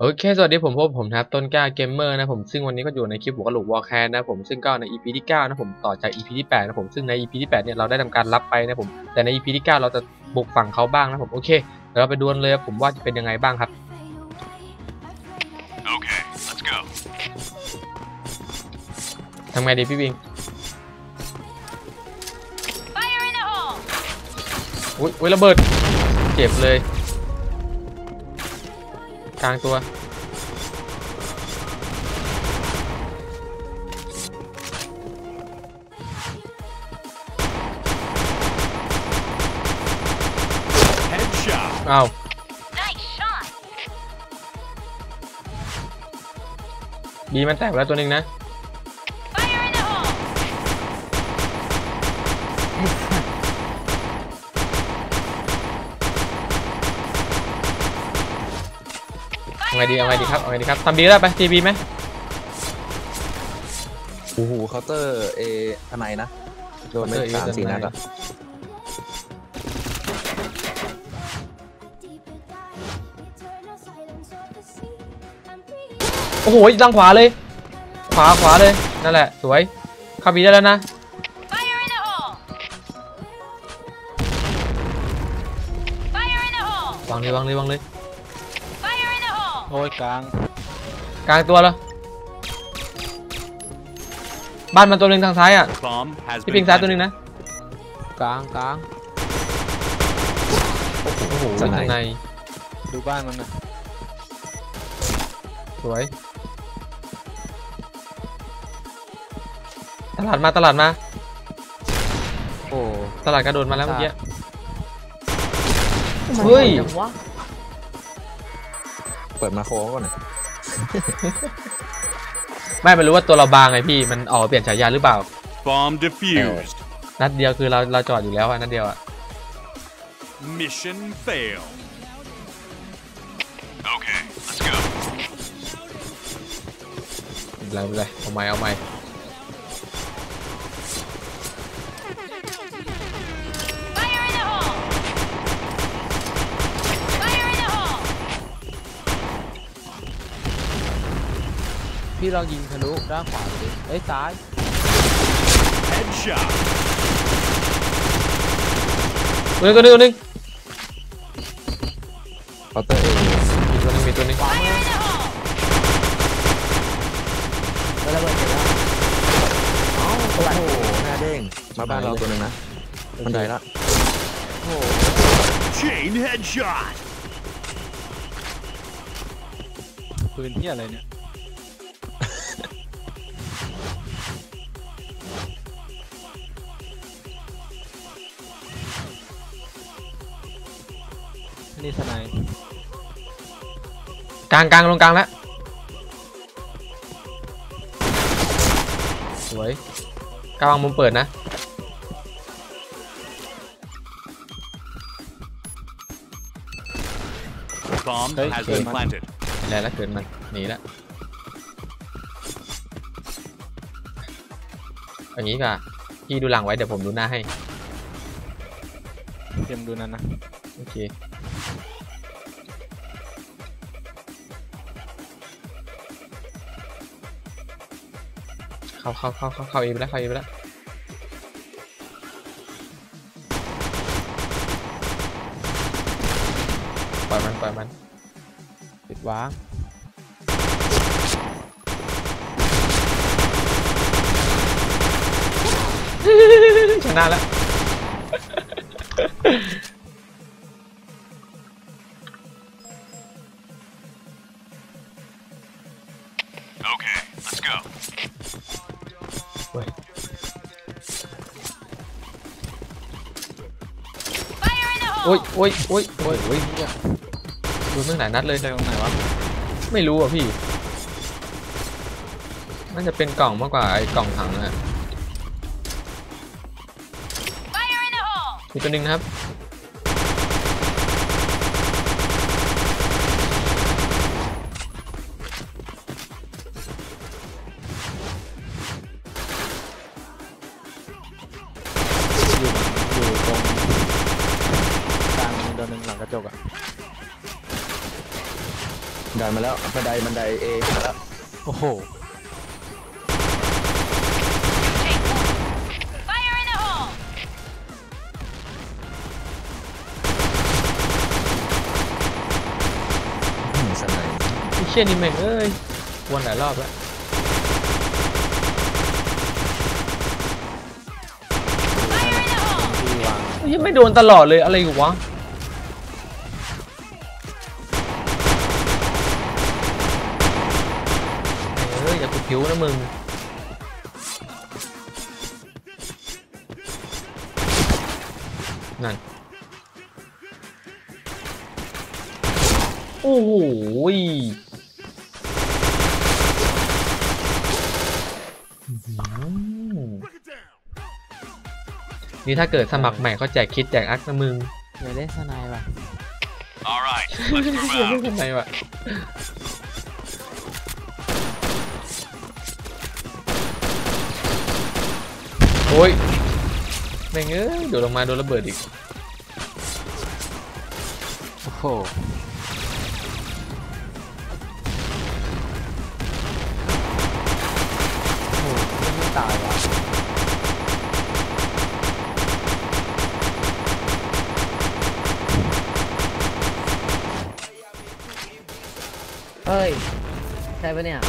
โอเค สวัสดีผมพบผมนะครับต้นกล้าเกมเมอร์นะผมซึ่งวันนี้ก็อยู่ในคลิปหัวกะโหลกวอลแคนนะผมซึ่งก็ใน EP ที่9นะผมต่อจาก EP ที่8นะผมซึ่งใน EP ที่8เนี่ยเราได้ทำการรับไปนะผมแต่ใน EP ที่9เราจะบุกฝั่งเขาบ้างนะผมโอเคเดี๋ยวเราไปดวลเลยผมว่าจะเป็นยังไงบ้างครับ Okay, let's go. ทำไงดีพี่วิง Fire in the hole! อุ้ยอุ้ยระเบิดเจ็บเลย กลางตัว Headshot. อ้าว Nice shot! บีมันแตกไปแล้วตัวหนึ่งนะ ไงดีเอาไงดีครับเอาไงดีครับทำบีแล้วไปทีบีไหมโอ้โหเคาน์เตอร์เอทนายนะ โดนไม่สามสี่นัดอะโอ้โหด้านขวาเลย ขวาขวาเลย นั่นแหละ สวยเข้าบีได้แล้วนะ Fire in the hole! Fire in the hole! วางเลยวางเลยวางเลย ยกลางกลางตัวแล้วบ้านมันตัวหนึ่งทางซ้ายอะ Bomb has พี่ been ปิงซ้ายตัวห planted. นึ่งนะกลางกลางโอ้โหข้างในดูบ้านมันนะสวย ตลาดมาตลาดมาโอ้ตลาดกระโดดมาแล้วเมื่อกี้ เฮ้ยเปิดมาโคก่อนหน่อยไม่ไม่รู้ว่าตัวเราบางไงพี่ มันออกเปลี่ยนฉายาหรือเปล่า Bomb defused. นัดเดียวคือเราเราจอดอยู่แล้วอะนัดเดียวอะ Mission failed. Okay, let's go. เราเลยเอาไม้เอาไม้ พี่ลองยิงทะลุด้านขวาดูดิเอ้ยซ้าย Headshot. ตัวหนึงตัวหนึงตัวหนึงเคาน์เตอร์เอมีตัวหนึงมีตัวหนึง Fire in the hole! แล้วระเบิดไปแล้วโอ้โหหน้าเด้งมาบ้านเราตัวหนึงนะบันไดละโอ้โห Chain headshot. ปืนที่อะไรเนี่ย นี่สไนด์กลางกลางลงกลางแล้ว สวยกลางมุมเปิดนะ Bomb Hey, has hey, been man. planted. อะไรแล้วเกินมันหนีแล้วอย่างนี้ก่ะพี่ดูหลังไว้เดี๋ยวผมดูหน้าให้ เตรียมดูนั้นนะ โอเค เข้าเข้าเข้าเข้าเข้าเอไปแล้วเข้าเอไปแล้วปล่อยมันปล่อยมันปิดวางชนะแล้ว โอ้ย hole! โอ้ยโอ้ยโอ้โอ้ยยโอ้ยเนี่ยดูตั้งหลายนัดเลยใจตรงไหนวะ ไม่รู้อะพี่ น่าจะเป็นกล่องมากกว่าไอ้กล่องถังอะ Fire in the hole! มีตัวหนึ่งนะครับ บันไดบันไดเอมาแล้วโอ้โห Fire in the hole! อืมสไนด์ไอ้เชี่ยนี่แม่งเอ้ยวนหลายรอบแล้ว Fire in the hole! ที่วางยังไม่โดนตลอดเลยอะไรอยู่วะ ผิวนะมึงนั่นโอ้โหยอื้อหือนี่ถ้าเกิดสมัครใหม่เขาแจกคิดแจกอักนะมึงอยากเล่นสไนด์ว่ะ All right, let's move เล่น out. ทำไมวะ อ้ยแม่งเอ้ยโดดลงมาโดนระเบิดอีก โอ้โหโอ้โหยังไม่ตายว่ะเฮ้ย ใช่ปะเนี่ย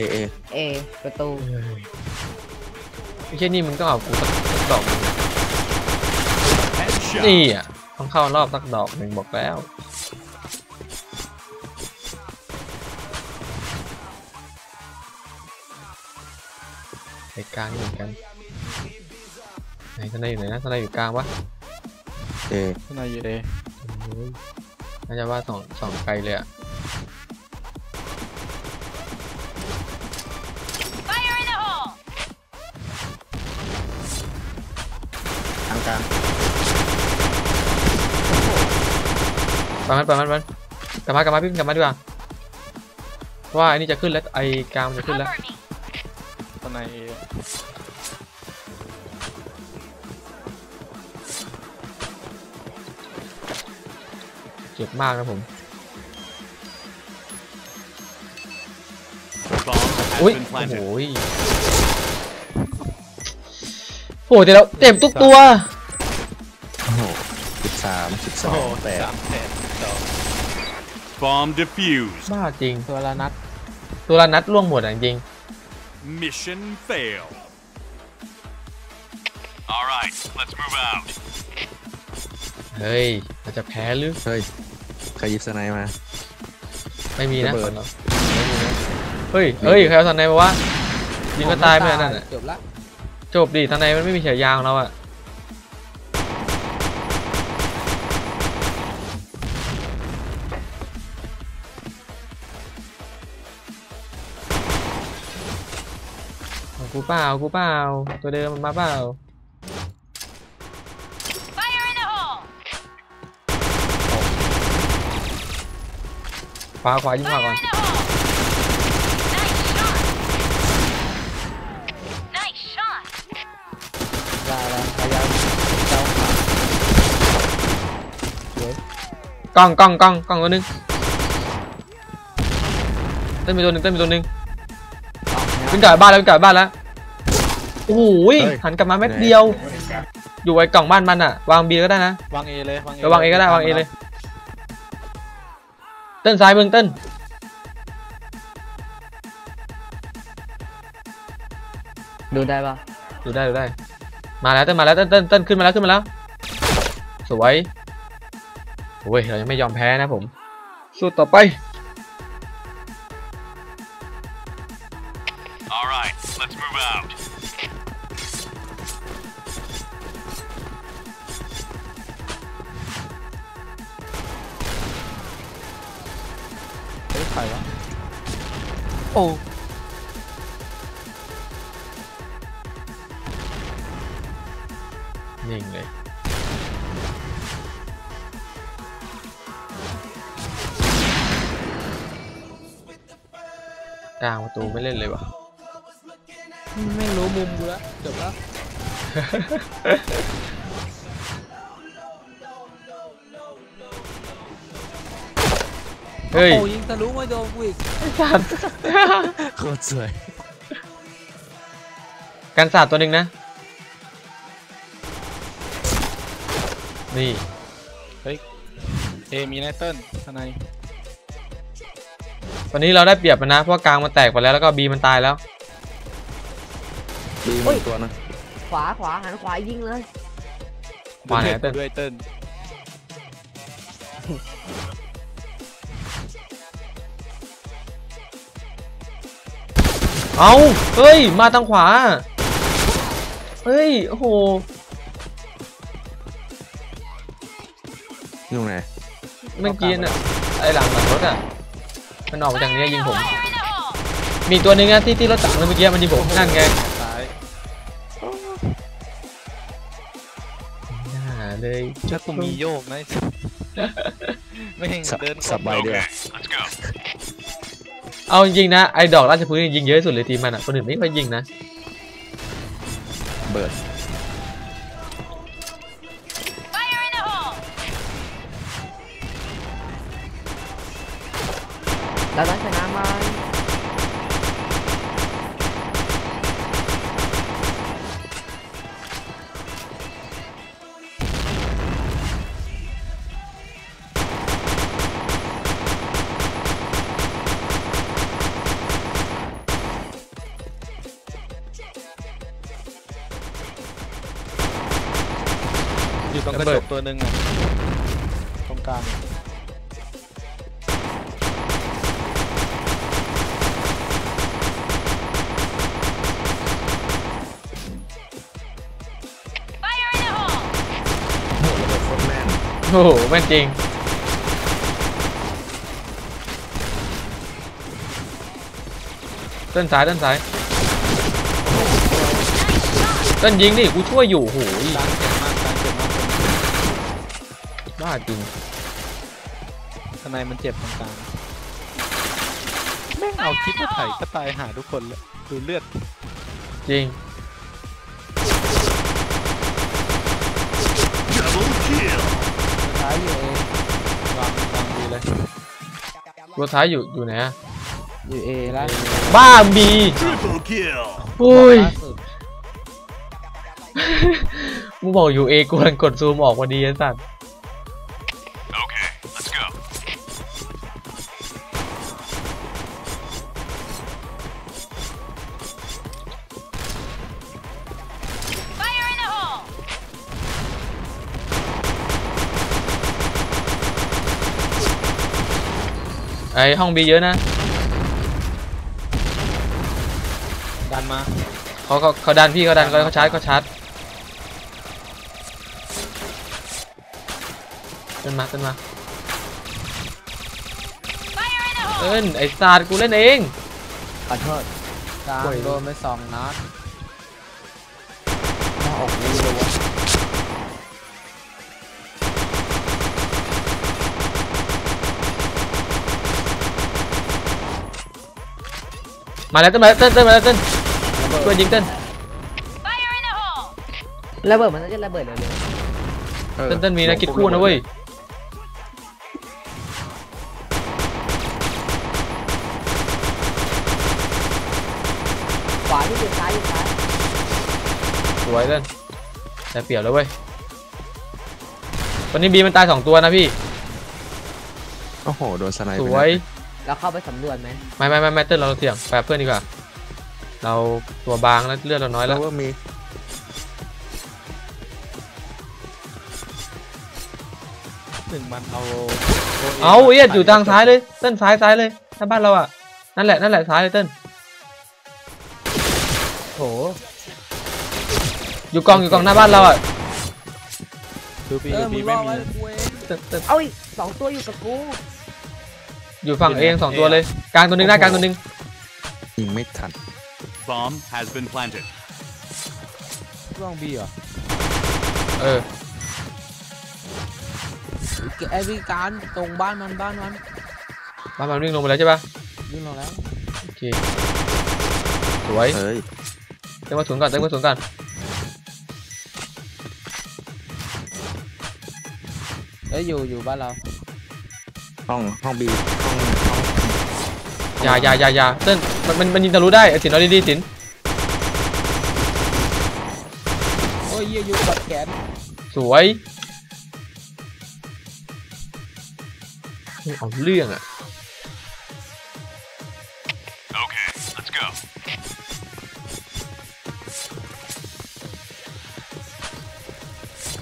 เอเอเอประตูไม่ใช่นี่มึงต้องเอากูสักสักดอกหนึง Headshot. นี่อะต้องเข้ารอบสักดอกหนึ่งบอกแล้วไปกลางเหมือนกันไหนทนายอยู่ไหนนะทนายอยู่กลางวะเอสไนด์อยู่เอโอ้ยน่าจะว่าสองสองไกลเลยอะ ปมันปมันปมันกลับมากลับมาพี่กลับมาดีกว่าเพราะว่าไอ้นี่จะขึ้นแล้วไอ้กลางมันจะขึ้นแล้ว Cover me! สไนด์เอเจ็บมากนะผม Bomb has อุ้ย been โอ้โห planted. ยโอ้โหแต่เราเจ็บทุกตัวโอ้โหสิบสามสิบสโอ้อโหงแปด สามแปดสอง Bomb defused. บ้าจริงตัวละนัดตัวละนัดล่วงหมดอะจริง Mission fail. All right, let's move out. เฮ้ยเราจะแพ้หรือเฮ้ยใครหยิบสไนด์มา ไม่มีนะระเบิดฝั่งเราไม่มีนะเฮ้ยเฮ้ยใครเอาทนายมาวะยิงก็ตายไปแล้วนั่นน่ะจบละจบดิทนายมันไม่มีเฉยยาวของเราอะ เอากูเปล่ากูเปล่าตัวเดิมมันมาเปล่า Fire in the hole! ขวาขวายิงขวา Fire ก่อน in the hole! Nice shot! Nice shot! ได้แล้วพยายามเจ้าขาสวยกล้องกล้องกล้องกล้องตัวหนึงเต้นมีตัวหนึ่งเต้นมีตัวหนึ่งวิ่งกลับบ้านแล้ววิ่งกลับบ้านแล้ว โอ้โหหันกลับมาเม็ดเดียว อยู่ไอ้กล่องบ้านมันอะ วางบีก็ได้นะ วางเอเลยวางเอระวังเอก็ได้วางเอเลย เต้นซ้ายมึงเต้นดูได้ปะดูได้ดูได้ มาแล้วเต้นมาแล้วเต้นเต้นเต้นขึ้นมาแล้วขึ้นมาแล้ว สวยโอ้ยเรายังไม่ยอมแพ้นะผม สู้ต่อไป กลางประตูไม่เล่นเลยวะไม่รู้มุมกูแล้วจบแล้วเฮ้ยโอ้ยิงทะลุไม่โดนกูอีกสัตว์โคตรสวยกันศาสตร์ตัวหนึ่งนะ นี่เอมีไนเติ้ลทนาย ตอนนี้เราได้เปรียบมันนะ เพราะว่ากลางมันแตกไปแล้วแล้วก็บีมันตายแล้ว ดีมันตัวนะขวาขวาหันขวายิงเลยมาไหนเต้นด้วยเติ้ลเอาเฮ้ย มาทางขวา เฮ้ย โอ้โห อยู่ไหนเมื่อกี้น่ะไอหลังหลังรถอะ มันออกมาจากนี้ยิงผม Fire in the hole! มีตัวหนึงนะที่ที่รถถังเมื่อกี้มันยิงผมนั่นไงซ้ายน่าเลยถ้ากูมีโยกนะไม่เห็นสับเดินสับใบเดียว Okay, let's go. เอาจริงๆนะไอ้ดอกราชพฤกษ์นี่ยิงเยอะที่สุดเลยทีมมันอะคนอื่นไม่ค่อยยิงนะ เบิร์ด รงกระจกตัวหนึ่งอะตรงกลาง Fire in the hole! โหระเบิดโคตรแม่นโอ้โหแม่นจริงเต้นซ้ายเต้นซ้ายเต้นยิงดิกูช่วยอยู่โอ้โหกลางเจ็บมากกลางเจ็บมาก บ้าจริงทนายมันเจ็บตรงกลางแม่งเอาคิดว่าไถ่ก็ตายหาทุกคนเลยดูเลือดจริง Double kill. ท้ายอยู่เองวางวางดีเลยตัวท้ายอยู่อยู่ไหนอะอยู่เอแล้วบ้าบี Triple kill. โอ้ย ล่าสุดมึงบอกอยู่เอกวนกดซูมออกพอดีไอ้สัตว์ ห้องบีเยอะนะดันมาเขาเขาเขาดันพี่เขาดันเขาเขาชาร์จเขาชาร์จเต้นมาเต้นมา Fire in the hole! เอิ้นไอศาสตร์กูเล่นเองขอโทษกลางโอ้ยโดนไปสองนัดหน้าอกนี้เลยวะ มาแล้วเต้นมาแล้วเต้นเต้นมาแล้วเต้นช่วยยิงเต้น Fire in the hole! ระเบิดมันน่าจะระเบิดเร็วออเต้นเต้นมีนะคิดคู่นะเว้ยๆขวาที่อยู่ซ้ายอยู่ซ้ายสวยเต้นแต่เปรียบแล้วเว้ยตอนนี้บีมันตายสองตัวนะพี่โอ้โห โดนสไนสเปอร์วย เราเข้าไปสำรวจไหมไม่ไม่ไม่ไม่เต้นเราเสี่ยงแปบเพื่อนดีกว่า เราตัวบางแล้วเลือดเราน้อยแล้แล้ววว่ามีหนึ่งมันเอาเอาเอียดอยู่ทางซ้ายเลยเต้นซ้ายซ้ายเลยหน้าบ้านเราอะนั่นแหละนั่นแหละซ้ายเลยเต้นโถอยู่กองอยู่กองหน้าบ้านเราอะดูบีเอดูอมึบีงรไม่อมี ไว้กูเองเต้นเต้นเอาอีกสองตัวอยู่กับกู อยู่ฝั่งเองสองตัวเลยกลางตัวหนึงหน้ากลางตัวหนึงยิงไม่ทัน Bomb has been planted. ร่องบีเหรอเออไอวิการตรงบ้านมันบ้านมันบ้านมันวิ่งลงไปแล้วใช่ปะยิงเราแล้วโอเคเคสวยเฮ้ยเติมกระสุนก่อนเติมกระสุนก่อนเอ้ยอยู่อยู่บ้านเรา ห้องห้องบีห้องห้องอย่าอย่าอย่าอย่าเติ้ลมันมันมันยิงทะลุได้ไอ้สินเอาดีๆสินโอ้ยเหี้ยอยู่กดแขนสวยเอาเรื่องอะ Okay, let's go.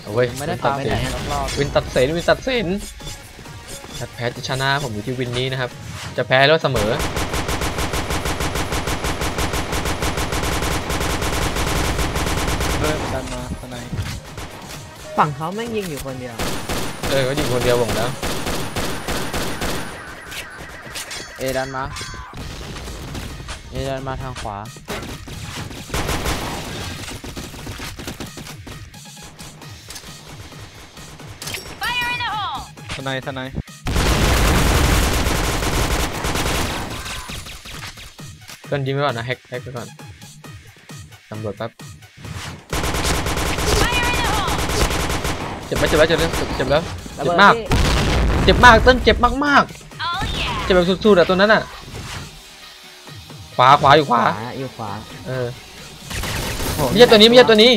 เอาเว้ยไม่ได้วินตาตัมดไปสิไหนนรอบวินตัดสินวินตัดสิน ถ้าแพ้จะชนะผมอยู่ที่วินนี้นะครับ จะแพ้แล้วเสมอ เริ่มดันมาทนายฝั่งเขาแม่งยิงอยู่คนเดียว เออก็ยิงคนเดียวผมแล้ว เอดันมา เอดันมาทางขวา Fire in the hole! ทนายทนาย เพื่อนยิงไปก่อนนะแฮกแฮกไปก่อนตำรวจแป๊บ Fire in the hole! เจ็บไหมเจ็บไหมเจ็บแล้วเจ็บแล้วระเจ็เบิบดมากพี่เจ็บมากเต้นเจ็บมาก Oh ๆ yeah! เจ็บแบบสุดๆอะตัวนั้นอะขวาขวาอยู่ขขวาวาอยู่ขวาเออไม่ใช่ตัวนี้ไม่ใช่ตัวนี้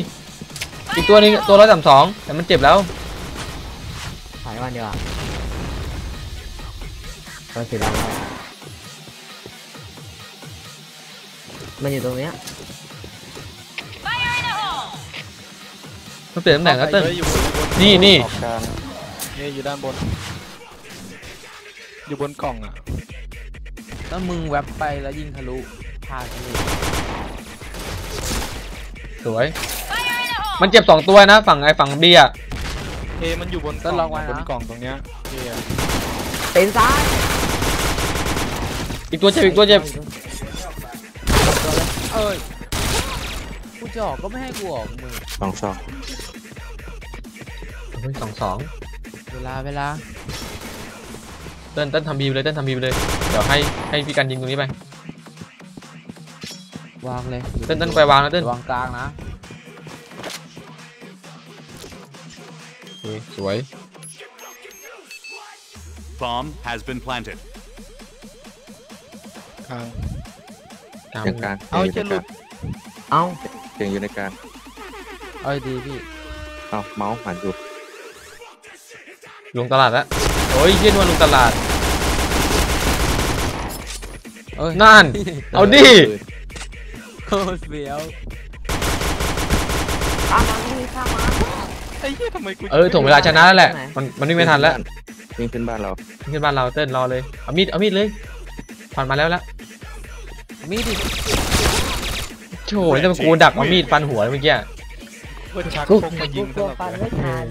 อีกตัวหนึงตัวร้อยสามสองแต่มันเจ็บแล้วถอยวันเดียวาตัวสีดำไว้ มันอยู่ตรงเนี้ย Fire in the hole! มันเปลี่ยนตำแหน่งแล้วเต้นเฮ้ยอยู่บนอยู่บนนี่นี่ ออกกลางเอ้ยอยู่ด้านบน อยู่บนกล่องอะถ้ามึงแวบไปแล้วยิงทะลุพลาดไปเลยสวย Fire in the hole! มันเจ็บสองตัวนะ ฝั่งไอ้ฝั่งเบียร์เอยมันอยู่บนกล่องอะบนกล่องตรงเนี้ยเอยเป็นซ้ายอีกตัวเจ็บอีกตัวเจ็บเอ้ ยกูจะออกก็ไม่ให้กูออกมือสองสองเฮ้ยสองสองเวลาเวลาเต้นเต้นทำบีไปเลยเต้นทำบีไปเลย เดี๋ยวให้ให้พี่กันยิงตรงนี้ไป วางเลยเต้นเต้นไปวางนะเต้นวางกลางนะโอเคสวย Bomb has been planted. กลาง กลางอย่างกลางเอาสียงจะยู่หลุด เอ้าเสียงอยู่ในกลางเอ้ยดีพี่ เอาเมาส์หันอยู่ลงตลาดแล้วโอ้ยเย็นวันลงตลาดเอ้ยนั่น เอาดิโคตรเฟี้ยวข้ามมาพี่ข้ามมาไอ้เหี้ยทำไมกูเออถ่วงเวลาชนะแล้วแหละ มันมันวิ่งไม่ทันแล้ววิ่งขึ้นบ้านเราขึ้นบ้านเราเต้นรอเลย เอามีด เอามีดเลยผ่านมาแล้วละ มีดดิโถ่นี่มันกูดักเอามีดฟันหัวเมื่อกี้เปิดชักกูพกมายิงตตัวลอดปันเลยไม่ทัน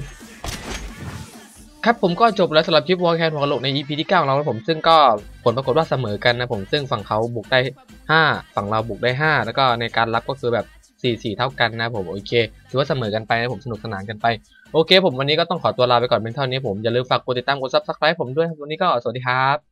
ครับผมก็จบแล้วสำหรับคลิปวอลแคนหัวกะโหลกใน EP ที่ 9 ของเราแล้วผมซึ่งก็ผลปรากฏว่าเสมอกันนะผมซึ่งฝั่งเขาบุกได้ 5 ฝั่งเราบุกได้ 5 แล้วก็ในการรับก็คือแบบ4 4 เท่ากันนะผมโอเคถือว่าเสมอกันไปนะผมสนุกสนานกันไป โอเค ผมวันนี้ก็ต้องขอตัวลาไปก่อนเป็นเท่านี้ผมอย่าลืมฝากกดติดตามกดซับสไครป์ผมด้วยครับวันนี้ก็สวัสดีครับ